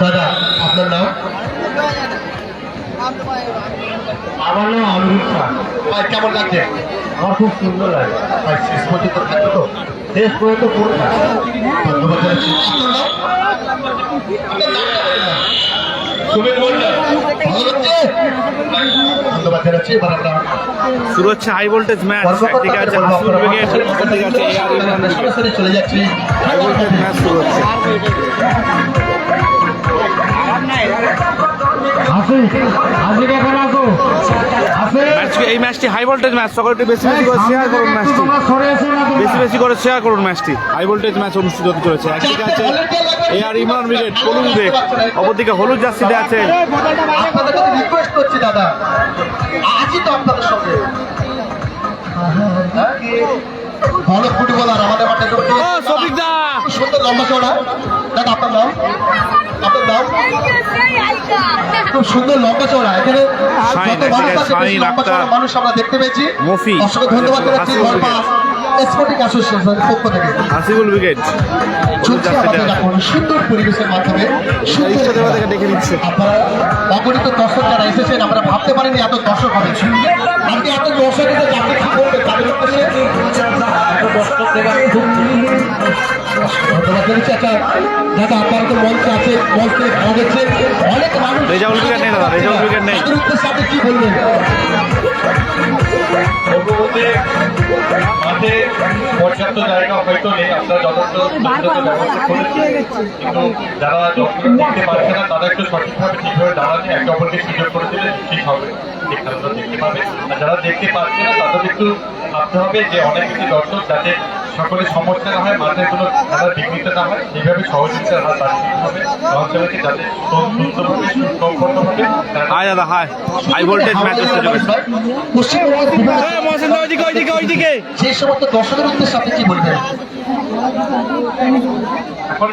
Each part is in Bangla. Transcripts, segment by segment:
দাদা, আপনার নাম? আমার নাম শাহ ভাই, কেমন লাগছে? আমার খুব সুন্দর লাগে। ভাই শেষ পর্যন্ত থাকবে তো। শেষ পর্যন্ত পুরো ধন্যবাদ শুরু হচ্ছে হাই ভোল্টেজ ম্যাচ একদিকে আছে ব্রিগেড অপরদিকে সরাসরি চলে যাচ্ছে। হাই ভোল্টেজ ম্যাচ শুরু হচ্ছে। এই ম্যাচটি হাই ভোল্টেজ ম্যাচ সকলে একটু বেশি বেশি করে শেয়ার করুন ম্যাচটি। বেশি বেশি করে শেয়ার করুন ম্যাচটি। হাই ভোল্টেজ ম্যাচ অনুষ্ঠিত হতে চলেছে। একদিকে আছে AR Imran brigade Polu brigade অপরদিকে হলুদ জার্সিতে আছে রিকোয়েস্ট করছি দাদা আজই তো আপনাদের সঙ্গে? ভালো ফুটবলার আমাদের মাঠে সফিক দা। সুন্দর লম্বা চড়া দাদা আপনার নাম? আপনার খুব সুন্দর লম্বা চড়া এখানে যত মানুষ আছে আমরা দেখতে পেয়েছি। অসংখ্য ধন্যবাদ জানাচ্ছি স্পোর্টিং অ্যাসোসিয়েশনের পক্ষ থেকে। হাসিবুল এখন সুন্দর পরিবেশের মাধ্যমে। ডেকে নিচ্ছে। আপনারা অগণিত দর্শক যারা এসেছেন আমরা ভাবতে পারিনি এত দর্শক হবে। আপনি এত দর্শক এসে আপনি কি করবেন তাদের উদ্দেশ্যে? দাদা আপনারা তো মঞ্চে আছে মঞ্চে অনেক মানুষ রেজাউল নেই দাদা, রেজাউল ব্রিগেড নেই। উদ্দেশ্যে কি বলবেন? মাঠে পর্যাপ্ত জায়গা হয়তো নেই আপনারা যথেষ্ট যথাযথ ব্যবস্থা করেছেন কিন্তু যারা যখন দেখতে পারছে না তারা একটু সঠিকভাবে ঠিকভাবে দাঁড়ালে একে অপরকে সুযোগ করে দিলে ঠিক হবে। খেলাটা দেখতে পাবে। আর যারা দেখতে পারছে না তাদের একটু ভাবতে হবে যে অনেক কিছু দর্শক যাতে সকলে সমস্যা না হয় মাঠের কোনো তারা বিঘ্নিত না হয় সেইভাবে সহযোগিতা হাত বাড়িয়ে হবে অঞ্চলকে যাতে সুন্দরভাবে সুসম্পন্নভাবে হাই দাদা hi. High voltage match Paschimbanga ওইদিকে ওইদিকে ওইদিকে। সেই সমস্ত দর্শকের উদ্দেশ্যে আপনি কি বলবেন? এখন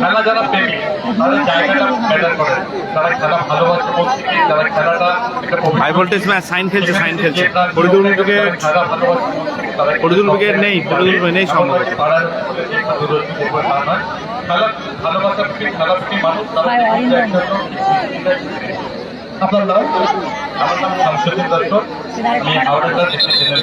খেলা যারা প্রেমী তাদের জায়গাটা ম্যাটার করে। তারা খেলা ভালোবাসে থেকে তারা খেলাটা একটা হাই ভোল্টেজ ম্যাচ সাইন খেলছে সাইন খেলছে। তার ফরিদুল যারা খেলা ভালোবাসে থেকে ফরিদুল ব্রিগেড নেই, ফরিদুল ব্রিগেড নেই নয়। খেলা ভালোবাসা খেলা মানুষ তারা আপনার নাম? আমার নাম শামসুদ্দিন দত্ত। আমি হাওড়া জেলার ডিস্ট্রিক্ট জেনারেল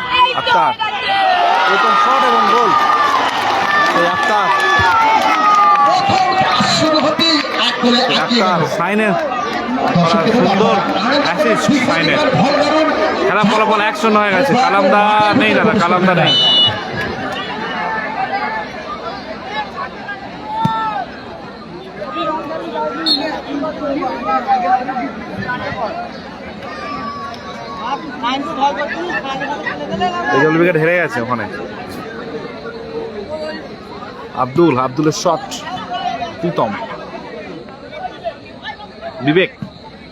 আক্তার। প্রথম শট এবং গোল আক্তার। আক্তার সাইনের সুন্দর অ্যাসিস্ট সাইনের। খেলা ফলাফল শূন্য হয়ে গেছে। কালামদা নেই দাদা কালামদা নেই। রেজাউল উইকেট হেরে গেছে ওখানে। আব্দুল আব্দুলের শট প্রীতম। বিবেক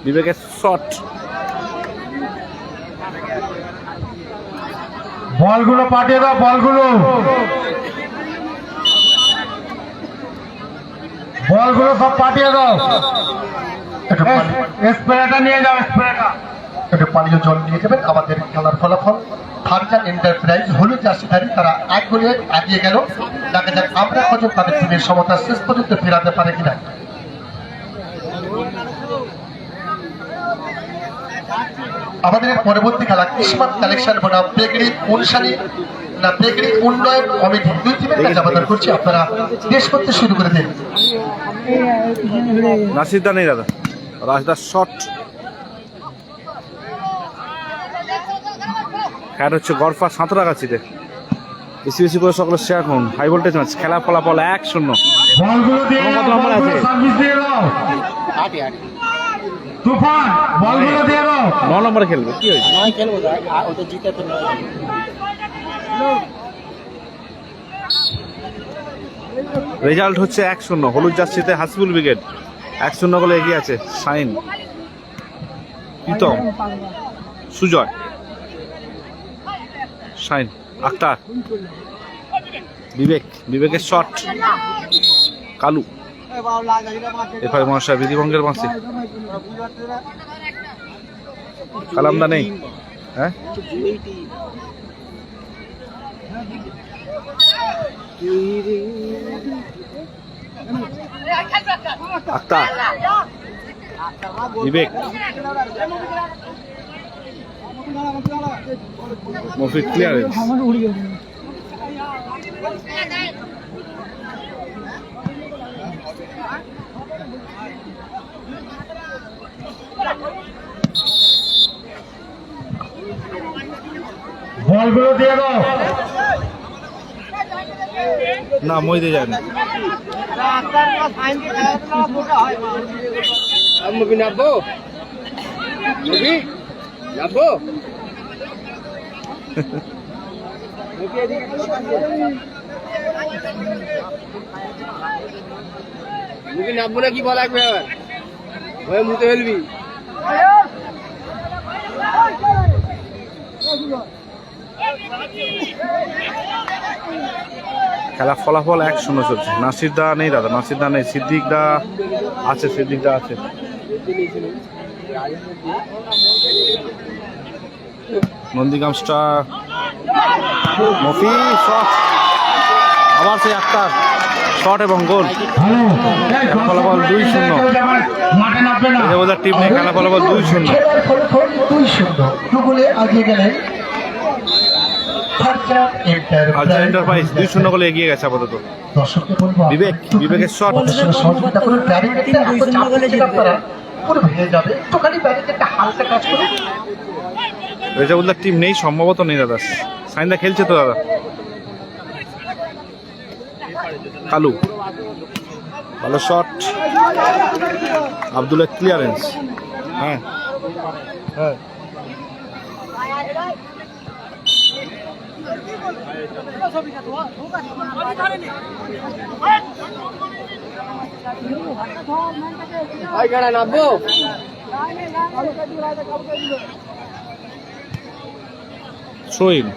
বিবেকের শট বলগুলো পাঠিয়ে দাও বলগুলো। বলগুলো সব পাঠিয়ে দাও। স্প্রেটা নিয়ে যাও স্প্রেটা। একটু পানীয় জল নিয়ে যাবেন। আমাদের খেলার ফলাফল। থানচান এন্টারপ্রাইজ হলুদ জার্সিধারী তারা এক গোলে এগিয়ে গেল। দেখা যাক আমরা কজন তাদের টিমের সমতা শেষ পর্যন্ত ফেরাতে পারে কিনা। আমাদের পরবর্তী খেলা কিসমত কালেকশন বনাম বেগড়ি উনসানি না বেগড়ি উন্নয়ন কমিটি। দুই টিমের কাছে আবেদন করছি আপনারা দেশ করতে শুরু করে দিন। নাসিরদা নেই দাদা। রাজদার শট খেলা হচ্ছে গরফা সাঁতরাগাছিতে বেশি বেশি করে সকলে শেয়ার করুন। হাই ভোল্টেজ ম্যাচ খেলা ফলাফল এক শূন্য। বলগুলো দিয়ে কত নম্বর আছে? সার্ভিস দিয়ে দাও। তুফান বলগুলো দিয়ে দাও। ন নম্বরে খেলবে। কি হয়েছে? নয় খেলব ওটা জিতে তো নয় রেজাল্ট হচ্ছে এক শূন্য। হলুদ জার্সিতে হাসিবুল ব্রিগেড। এক শূন্য গোলে এগিয়ে আছে সাইন প্রীতম। সুজয়। সাইন আক্তার। বিবেক, বিবেকের শট কালু। এফআই মহাশয়, বিধিভঙ্গের মাসি কালামদা নেই। হ্যাঁ? আক্তার। বিবেক। মফিক ক্লিয়ারেন্স আমার উড়ে গেছে বলগুলো দিয়ে দাও না মই দিয়ে যায় না মুভি নাবো নাবো মুভি নাববো না কি বলা মুতে ফেলবি। খেলা ফলাফল এক শূন্য চলছে। নাসির দা নেই দাদা, নাসির দা নেই। সিদ্দিক দা আছে, সিদ্দিক দা আছে। Nandigram star Mofi shot. আবার সেই আক্তার শট এবং গোল। ফলাফল দুই শূন্য। মাঠে নামবে না বোঝা টিম নেই খেলা ফলাফল দুই শূন্য। দুই শূন্য আগিয়ে গেলেন এন্টারপ্রাইজ দুই শূন্য গোলে এগিয়ে গেছে আপাতত। বিবেক বিবেকের শট পুরো ভেঙে যাবে একটুখানি ব্যারিকেডটা হালকা কাজ করুন রেজাউল্লাহ টিম নেই সম্ভবত নেই দাদা সাইনদা খেলছে তো দাদা কালু ভালো শট আব্দুল্লাহ ক্লিয়ারেন্স হ্যাঁ হ্যাঁ ভাই গাড়া নাববো থ্রোইন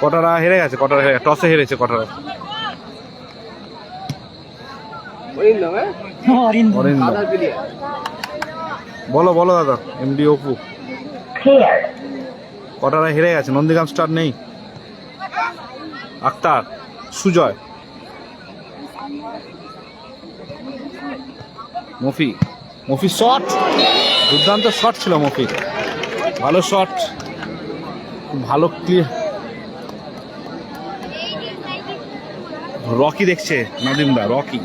কটারা হেরে গেছে কটারা হেরে টসে হেরেছে কটারা? হ্যাঁ? বলো বলো দাদা এমডি অপু। কটারা হেরে গেছে নন্দীগ্রাম স্টার নেই। আক্তার। সুজয়। মফি। মফি শট দুর্দান্ত শট ছিল মফি ভালো শট ভালো ক্লিয়ার রকি দেখছে, নাদিমদা, রকি।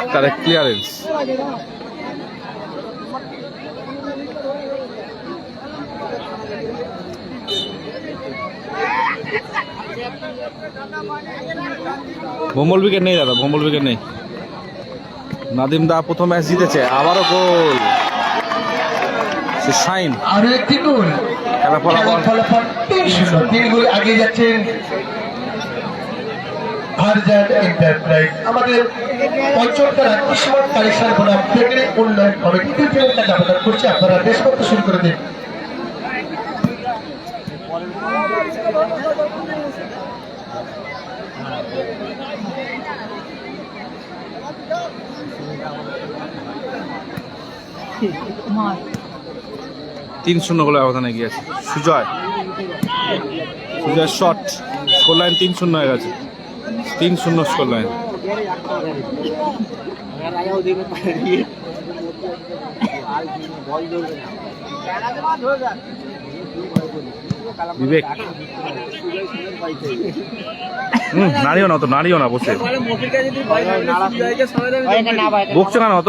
আক্তারের ক্লিয়ারেন্স ভম্বল উইকেট নেই দাদা ভম্বল উইকেট নেই। নাদিম দা প্রথম ম্যাচ জিতেছে আবারও গোল। সে শাইন আরও একটি গোল। খেলা ফলাফল। তিন শূন্য। তিন গোল আগিয়ে যাচ্ছেন এন্টারপ্রাইজ। আমাদের কালেকশন বনাম বেকারি উন্নয়ন কমিটি তৃতীয় কাজ আবেদন করছে। আপনারা দেশভক্ত শুরু করে দিন। তিন শূন্য গোলের ব্যবধানে গিয়েছে। Sujoy. Sujoy shot score line তিন শূন্য হয়ে গেছে। তিন শূন্য স্কোর লাইন বল বিবেক। হুম নাড়িও না তো নাড়িও না বসে। বকছো কেন অত?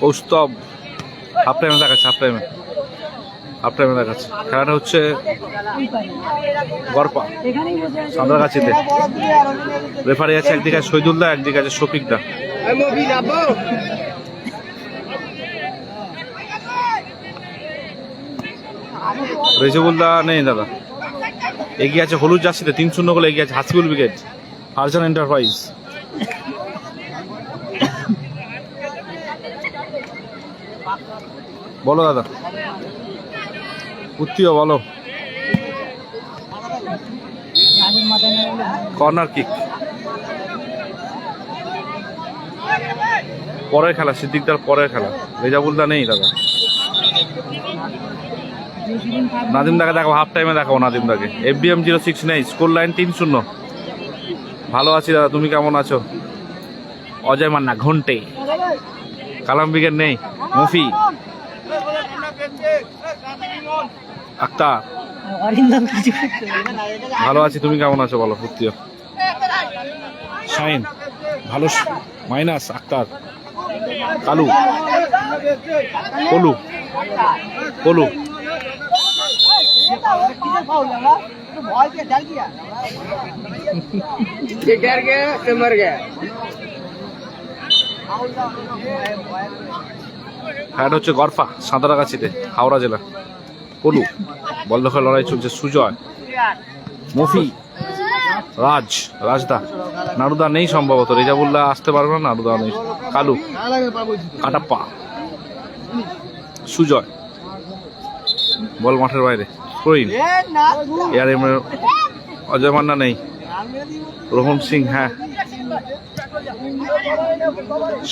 কৌস্তব হাফ টাইমে দেখাচ্ছে হাফ টাইমে হাফ টাইমে দেখাচ্ছে। খেলাটা হচ্ছে গড়পা। সাঁতরাগাছিতে। রেফারি আছে একদিকে শহীদুল্লাহ একদিকে আছে শফিকদা ওই মফি নামবো রেজবুল্লাহ নেই দাদা। এগিয়ে আছে হলুদ জার্সিতে, তিন শূন্য গোলে এগিয়ে আছে হাসিবুল ব্রিগেড আরজান এন্টারপ্রাইজ। বলো দাদা। উত্তীয় বলো। Corner kick. পরের খেলা, সিদ্দিকদার পরের খেলা। রেজাবুলদা নেই দাদা। নাদিম দাকে দেখো হাফ টাইমে দেখাবো নাদিম দাকে। এফবিএম জিরো সিক্স নেই স্কোর লাইন তিন শূন্য। ভালো আছি দাদা, তুমি কেমন আছো? অজয় মান্না, ঘন্টে। কালাম ব্রিগেড নেই, মফি। আক্তার। ভালো আছি, তুমি কেমন আছো বলো ফুর্তিও শাইন ভালো মাইনাস, আক্তার। কালু। কলু কলু डर गया तो मर गया হ্যাঁ হচ্ছে গরফা সাঁতরাগাছিতে হাওড়া জেলা কলু বল দখল লড়াই চলছে সুজয় মফি রাজ রাজদা নারুদা নেই সম্ভবত রেজাবুল্লাহ আসতে পারবে না নারুদা নেই কালু কাটাপ্পা সুজয় বল মাঠের বাইরে। প্রবীণ এয়ার অজয় মান্না নেই। রোহন সিং হ্যাঁ।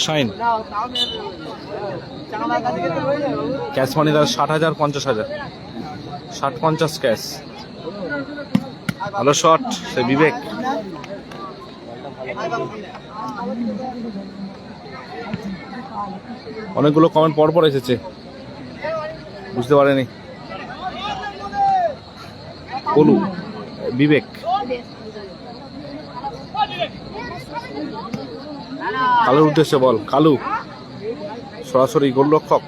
শাইন। ক্যাশ মানি তার ষাট হাজার, পঞ্চাশ হাজার। ষাট, পঞ্চাশ ক্যাশ ভালো শট, সে বিবেক। অনেকগুলো কমেন্ট পর পর এসেছে। বুঝতে পারেনি। কলু বিবেক। কালুর উদ্দেশ্যে বল কালু। সরাসরি গোলরক্ষক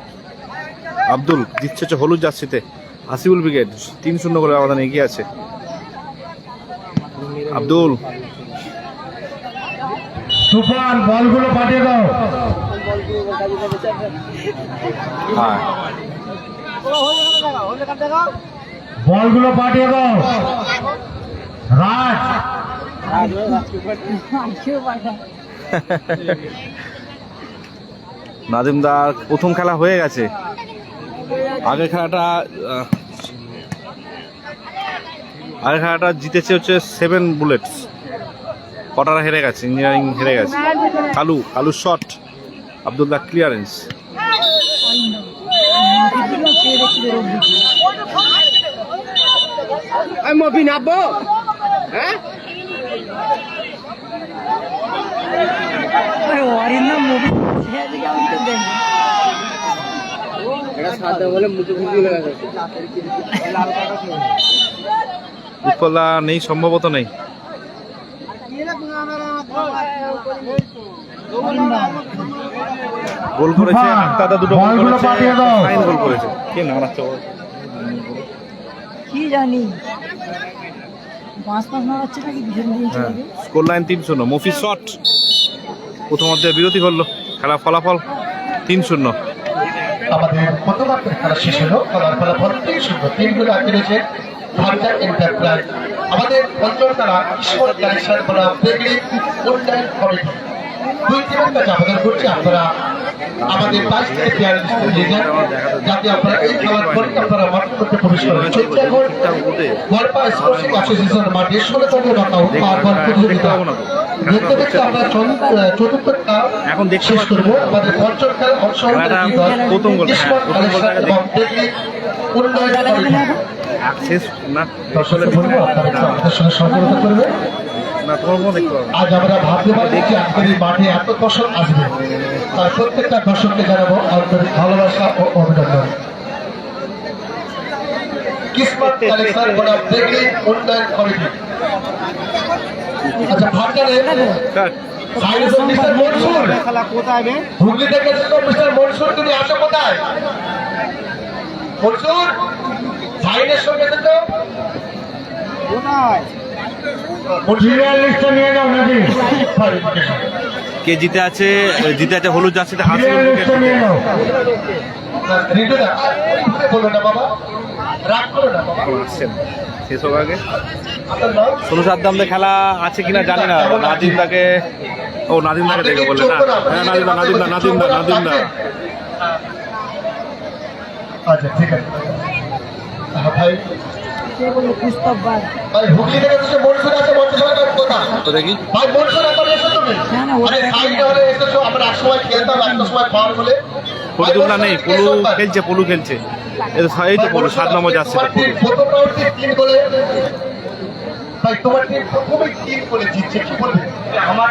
আব্দুল দিচ্ছে হচ্ছে হলুদ জার্সিতে। আসিবুল ব্রিগেড তিন শূন্য করে ব্যবধান এগিয়ে আছে। আব্দুল। তুফান বলগুলো পাঠিয়ে দাও। হ্যাঁ। বলগুলো পাঠিয়ে দাও। রাজ। নাদিমদার প্রথম খেলা হয়ে গেছে। আগের খেলাটা আগের খেলাটা জিতেছে হচ্ছে সেভেন বুলেটস কটারা হেরে গেছে ইঞ্জিনিয়ারিং হেরে গেছে। কালু কালু শট আবদুল্লাহ ক্লিয়ারেন্স ওই মফি নামবো হ্যাঁ অরিন্দম মুভি সেদিকে আমি তো দেখব এটা সাদা বলে মুখে খুশি হয়ে? গেছে। উৎপলা নেই সম্ভবত নেই। গোল করেছে দাদা দুটো গোল করেছে। গোল করেছে। কে নাড়াচ্ছে? বল? কি জানি? পাঁচ পাঁচ মারাচ্ছে নাকি? দুজন দিয়েছে হ্যাঁ স্কোর লাইন তিন শূন্য মফি শট প্রথমার্ধে বিরতি করল খেলা ফলাফল তিন শূন্য। আমাদের প্রথমার্ধের খেলা শেষ হলো খেলার ফলাফল তিন শূন্য। তিনগুলো আগে রয়েছে ভারতের এন্টারপ্রাইজ আমাদের অঞ্চল তারা ঈশ্বর কালেকশন বলা কমিটি দুই টিমের কাছে আবেদন করছি আপনারা আমাদের বাইশ থেকে বিয়াল্লিশ নিয়ে যান যাতে আপনারা এই খেলার পরে আপনারা মাঠের মধ্যে প্রবেশ করেন। এখন গল্পা স্পোর্টসিং অ্যাসোসিয়েশন মাঠে ষোলো তম নকআউট পাওয়ার প্রতিযোগিতা দেখতে দেখতে আমরা চতুর্থটা এখন শেষ করব। আমাদের পঞ্চম খেলা গোলটা এবং টেকনিক উন্নয়ন না দর্শকের বলব আপনারা আমাদের সঙ্গে সহযোগিতা করবে না তোমার কোনো দেখতে পাবো আজ আমরা ভাবতে পারি যে আজকের এই মাঠে এত দর্শক আসবে। তার প্রত্যেকটা দর্শককে জানাব আন্তরিক ভালোবাসা ও অভিনন্দন। কিসমত কালেকশন বনাম টেকনিক উন্নয়ন কমিটি আচ্ছা ভাবটারে মিস্টার মনসুর। হুগলি থেকে মিস্টার মনসুর তুমি আসো কোথায়? সঙ্গে তো কে জিতে আছে জিতে আছে হলুদ শেষ হোক আগে। খেলা আছে কিনা জানি না। নাদিম দাকে ও নাদিম দাকে দেখে বললে না। হ্যাঁ নাদিম দা নাদিম দা নাদিম দা নাদিম দা। আচ্ছা ঠিক আছে। ভাই ভাই হুগলি থেকে এসেছ মনসুর আছে মন্ত্রিসভার কথা তো দেখি ভাই মনসুর এখন এসো তুমি না, না, ওটা আরে সাইডে হলে এসেছ আমরা এক সময় খেলতাম একটা সময় পার বলে ফরিদুল্লাহ নেই পলু খেলছে পলু খেলছে এই তো পলু সাত নম্বর যাচ্ছে তোমার টিম প্রথম তিন গোলে ভাই তোমার টিম প্রথমেই তিন গোলে জিতছে কি বলবে আমার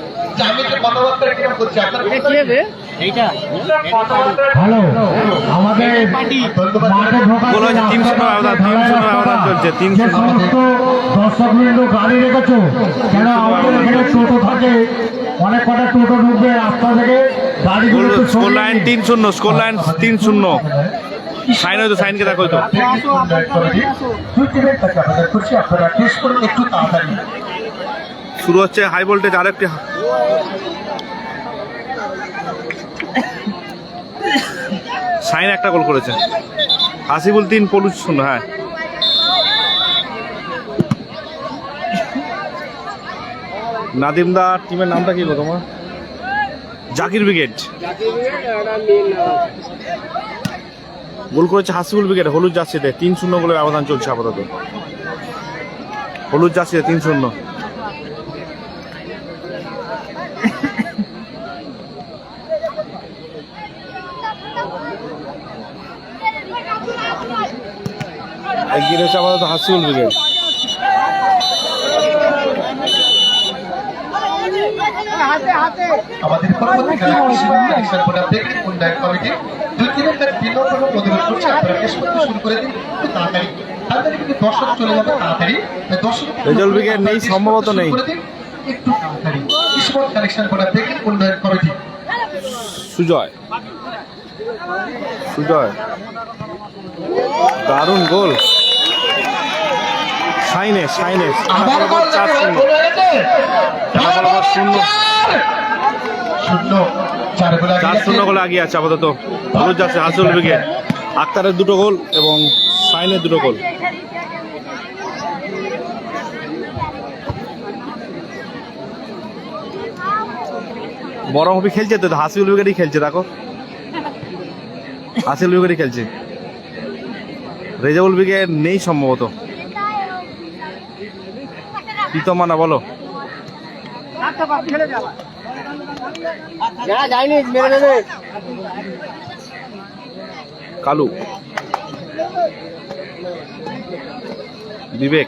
কি হবে? আমাদের সমস্ত দর্শক বৃন্দ গাড়ি রেখেছো কেন আমাদের এখানে টোটো থাকে অনেক কটা টোটো ঢুকবে রাস্তা থেকে গাড়িগুলো স্কোর সরিয়ে লাইন তিন শূন্য স্কোর লাইন তিন শূন্য। সাইন হয়তো সাইনকে দেখো তো একটু তাড়াতাড়ি। শুরু হচ্ছে হাই ভোল্টেজ আরেকটি সাইন একটা গোল করেছে। হাসিবুল তিন পলু শূন্য হ্যাঁ। নাদিম দা টিমের নামটা কি তোমার? জাকির ব্রিগেড। গোল করেছে হাসিবুল ব্রিগেড, হলুদ জার্সিতে। তিন শূন্য গোলের ব্যবধান চলছে আপাতত। হলুদ জার্সিতে তিন শূন্য। এগিয়ে রয়েছে আপাতত হাসিবুল ব্রিগেড আমাদের পরবর্তী খেলা অ্যাকশন প্রোগ্রাম কমিটি দুই তিনের কাছে তিন নম্বর করছে। আপনারা টেস্ট করতে শুরু করে দিন একটু তাড়াতাড়ি। তাড়াতাড়ি কিন্তু দর্শক চলে যাবে তাড়াতাড়ি। দর্শক রেজাল্ট ব্রিগেড নেই, সম্ভবত নেই। একটু তাড়াতাড়ি। স্পোর্ট কালেকশন প্রোগ্রাম দেখে উন্নয়ন কমিটি সুজয়। সুজয়। দারুণ গোল। সাইনে সাইনে। চার শূন্য। শূন্য। চার। শূন্য। গোলে এগিয়ে আছে। আপাতত। হলুদ যাচ্ছে হাসুল ব্রিগেড আক্তারের দুটো গোল এবং সাইনের দুটো গোল। বড় হবি খেলছে তো হাসিউল উইকেটই খেলছে দেখো। হাসিউল উইকেটই খেলছে। রেজাউল উইকেট নেই সম্ভবত। প্রীতমানা বলো। কালু। বিবেক।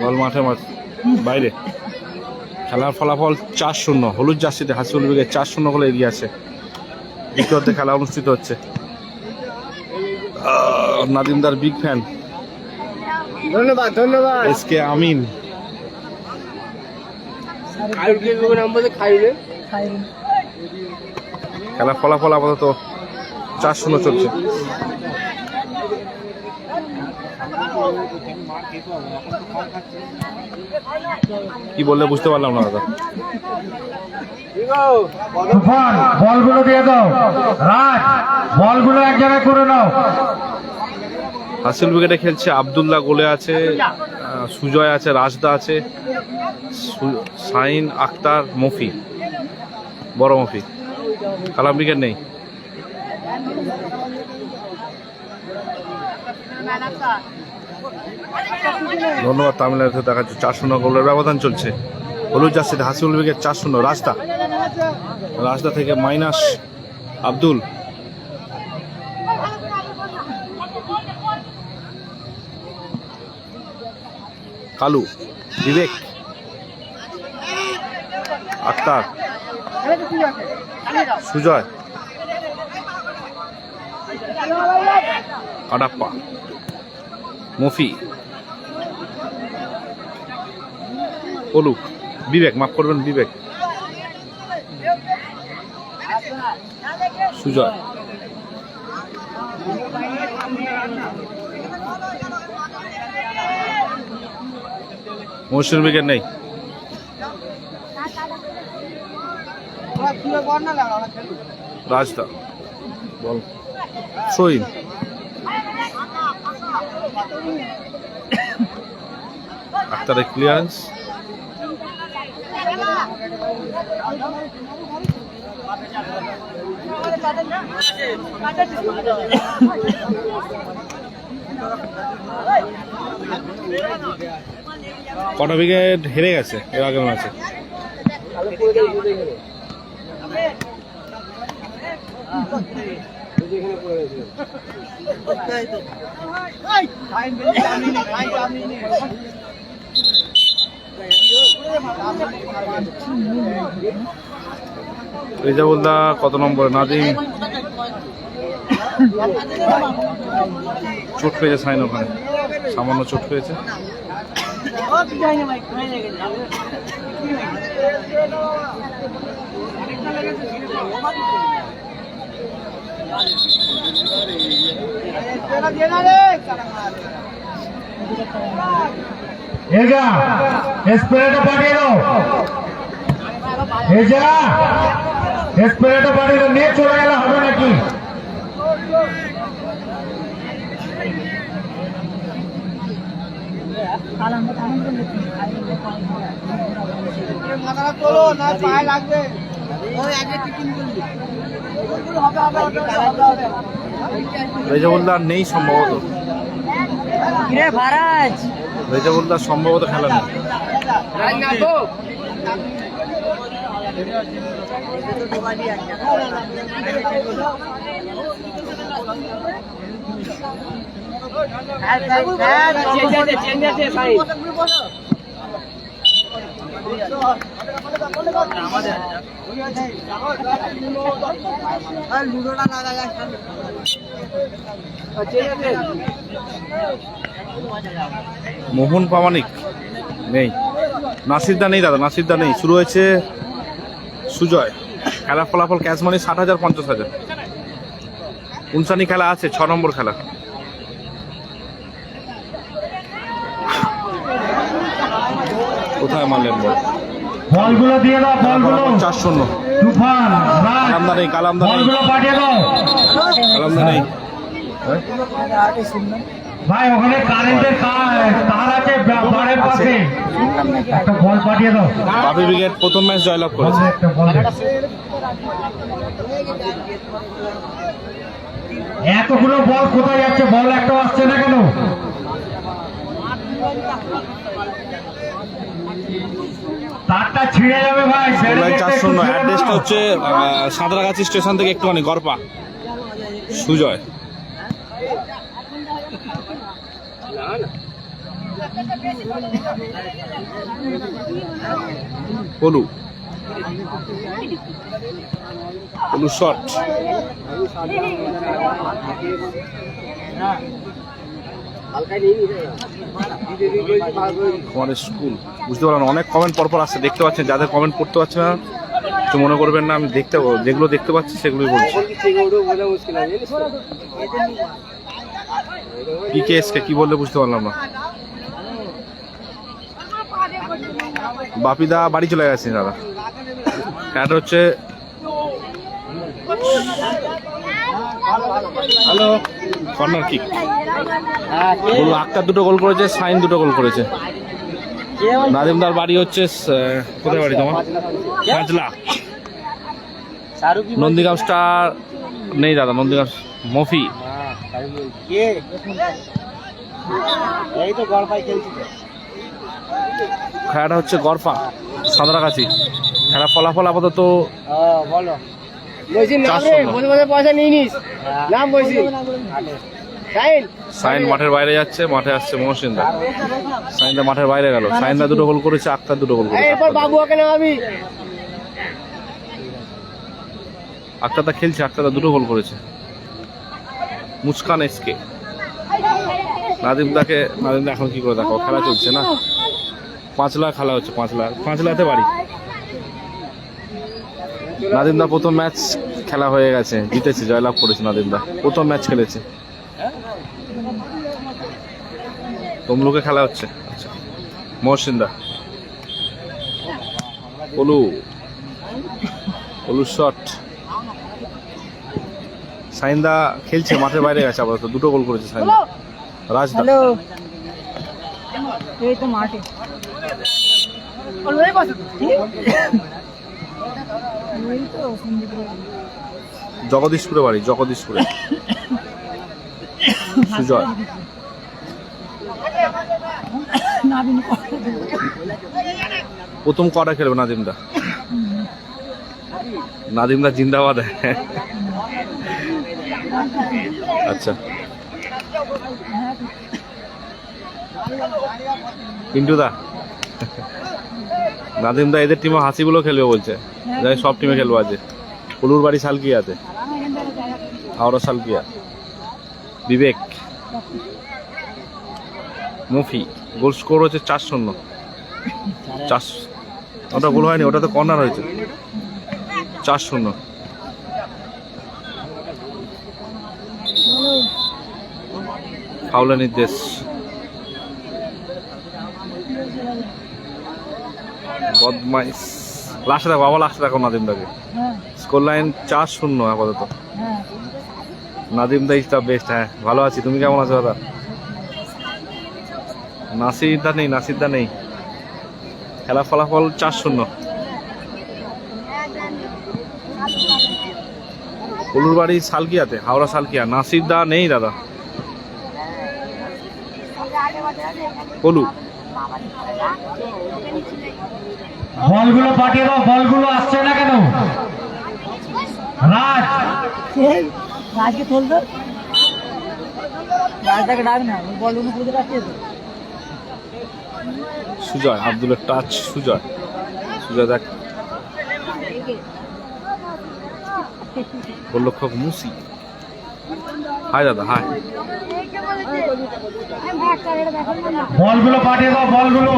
বল মাঠে মাঠ। বাইরে। খেলার ফলাফল চার শূন্য। হলুদ জার্সিতে হাসিউল বিগে চার শূন্য করে এগিয়ে আছে। দ্বিতীয়তে খেলা অনুষ্ঠিত হচ্ছে। নাদিমদার বিগ ফ্যান ধন্যবাদ ধন্যবাদ। S K Amin. খেলার ফলাফল আপাতত চার শূন্য চলছে। কি বললে বুঝতে পারলাম না দাদা। বলগুলো দিয়ে দাও। রাজ বলগুলো এক জায়গায় করে নাও। হাসিল উইকেটে খেলছে, আবদুল্লাহ গোলে আছে সুজয় আছে, রাজদা আছে সাইন আক্তার মফি বড় মফি কালাম উইকেট নেই। ধন্যবাদ তামিলনাড়ুতে দেখা যাচ্ছে চার শূন্য গোলের ব্যবধান চলছে। হলুদ যাচ্ছে হাসিউল উইকেট চার শূন্য রাস্তা রাস্তা থেকে মাইনাস আব্দুল। কালু বিবেক আক্তার সুজয় আডাপ্পা মফি পলু বিবেক মাফ করবেন বিবেক সুজয়। মৌসুমী উইকেট নেই। রাজদা বল। ক্লিয়ারেন্স কটা উইকেট হেরে গেছে এর আগের ম্যাচে রেজাবুল্লাহ কত নম্বরে? নাদিম? চোট পেয়েছে সাইন ওখানে। সামান্য চোট পেয়েছে। এজা স্প্রেটা পাঠিয়ে দাও রেজাবুল্লাহ নেই সম্ভবত। রেজাবুল্লাহ সম্ভবত খেলা নেই। মোহন প্রামাণিক, নেই। নাসিরদা নেই দাদা, নাসিরদা নেই। শুরু হয়েছে সুজয়। খেলার ফলাফল ক্যাশ মানি ষাট হাজার, পঞ্চাশ হাজার। উনসানি খেলা আছে, ছ নম্বর খেলা। কোথায় মারলেন বল? বলগুলো দিয়ে দাও বলগুলো। চার শূন্য। তুফান রাজ। কালামদা নেই কালামদা নেই বলগুলো পাঠিয়ে দাও। কালামদা নেই ভাই ওখানে কারেন্টের তার আছে বাড়ির পাশে। একটা বল পাঠিয়ে দাও। বাপি ব্রিগেড প্রথম ম্যাচ জয়লাভ করেছে। একটা বল এতগুলো বল কোথায় যাচ্ছে? বল একটা আসছে না কেন তারটা ছিঁড়ে যাবে ভাই জুলাই চার শূন্য ছিঁড়ে অ্যাড্রেসটা হচ্ছে সাঁতরাগাছি স্টেশন থেকে একটুখানি গড়পা। সুজয়। পলু। পলু শট। আমাদের স্কুল। বুঝতে পারলাম অনেক কমেন্ট পরপর আসছে, দেখতে পাচ্ছেন, যাদের কমেন্ট পড়তে পারছে না তো মনে করবেন না, আমি দেখতে যেগুলো দেখতে পাচ্ছি সেগুলোই বলছি? পিকেএসকে কি বললে বুঝতে পারলাম না। বাপিদা বাড়ি চলে গেছে দাদা। এটা হচ্ছে হ্যালো কর্নার কিক। বলু আক্তার দুটো গোল করেছে সাইন দুটো গোল করেছে। নাদিমদার বাড়ি হচ্ছে কোথায় বাড়ি তোমার? পাঁচলা নন্দীগাঁও স্টার নেই দাদা নন্দীগাঁও মফি। তো। খেলাটা হচ্ছে গরফা সাঁতরাগাছি। খেলা ফলাফল আপাতত হ্যাঁ, বলো। বলছি রে পয়সা নিয়ে নিস। নাম বলছি সাইন। মাঠের বাইরে যাচ্ছে মাঠে আসছে মহসিনদা। সাইনদা মাঠের বাইরে গেল। সাইনদা দুটো গোল করেছে আক্তার দুটো গোল করেছে এরপর বাবু ওকে নামাবি। আক্তারদা খেলছে আক্তারদা দুটো গোল করেছে। মুস্কান এসকে। নাদিমদাকে নাদিমদা এখন কি করে দেখো খেলা চলছে না। পাঁচ লাখ খেলা হচ্ছে পাঁচ লাখ পাঁচ লাখতে বাড়ি। নাদিমদা প্রথম ম্যাচ খেলা হয়ে গেছে জিতেছে জয়লাভ করেছে নাদিমদা। প্রথম ম্যাচ খেলেছে। তমলুকে খেলা হচ্ছে। আচ্ছা। মহসিনদা। পলু। পলু শট সাইন্দা খেলছে মাঠের বাইরে গেছে আপাতত। দুটো গোল করেছে সাইন্দা। রাজদা। হ্যালো। এই তো মাঠে। জগদীশপুরে বাড়ি জগদীশপুরে। সুজয়। প্রথম কটা খেলবে নাদিমদা। নাদিমদা জিন্দাবাদ। আচ্ছা। পিন্টু দা এদের টিমে হাসিগুলো খেলবে বলছে। যাই সব টিমে খেলব আজকে। পুলুর বাড়ি সালকিয়াতে হাওড়া সালকিয়া। বিবেক। মুফি। গোল স্কোর হচ্ছে চার শূন্য। চার ওটা গোল হয়নি ওটা তো কর্নার হয়েছে। চার শূন্য। ফাউলের নির্দেশ। বদমাইশ। লাস্টে দেখো আবার লাস্টে দেখো নাদিমদাকে। হ্যাঁ। স্কোর লাইন চার শূন্য আপাতত। নাদিম দা ইজ দ্য বেস্ট হ্যাঁ ভালো আছি। তুমি কেমন আছো দাদা? নাসির দা নেই নাসির দা নেই। খেলা ফলাফল চার শূন্য। পলুর বাড়ি সালকিয়াতে হাওড়া সালকিয়া। নাসির দা নেই দাদা। পলু। বলগুলো পাঠিয়ে দাও বলগুলো আসছে না কেন? রাজ। রাজকে তোলতো রাজটাকে ডাক না ওই বল উনি খুঁজে রাখছে তো সুজয় আব্দুলের টাচ সুজয়। সুজয় দেখ। গোলরক্ষক মুসি। হাই দাদা হাই। বলগুলো পাঠিয়ে দাও বলগুলো।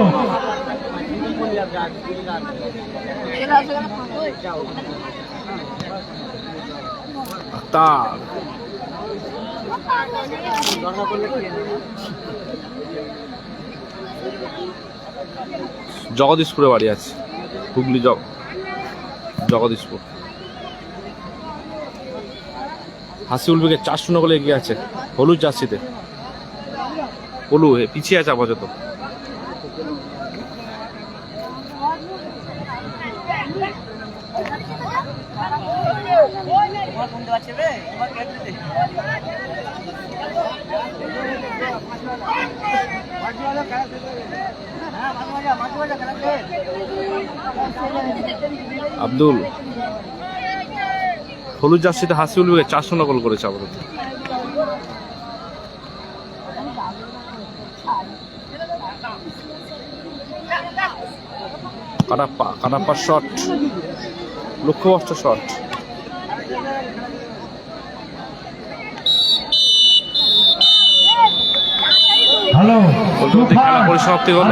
জগদীশপুরে বাড়ি আছে, হুগলি জগ জগদীশপুর। হাসি উলবিকে চার শূন্য বলে এগিয়ে আছে হলুদ চাষিতে হলু পিছিয়ে আছে আপাতত। আব্দুল হলুদ জার্সিতে হাসি উলবিকে চার শূন্য গোল করেছে আপাতত। কাটাপ্পা কাটাপ্পার শট লক্ষ্যবস্ত শট খেলা পরিসমাপ্তি করল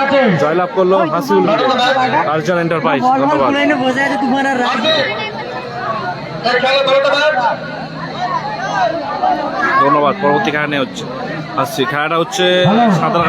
কাছে। জয়লাভ করল হাসুল আর্জন এন্টারপ্রাইজ ধন্যবাদ। ধন্যবাদ পরবর্তী খেলা নিয়ে হচ্ছে। আসছি খেলাটা হচ্ছে সাঁতার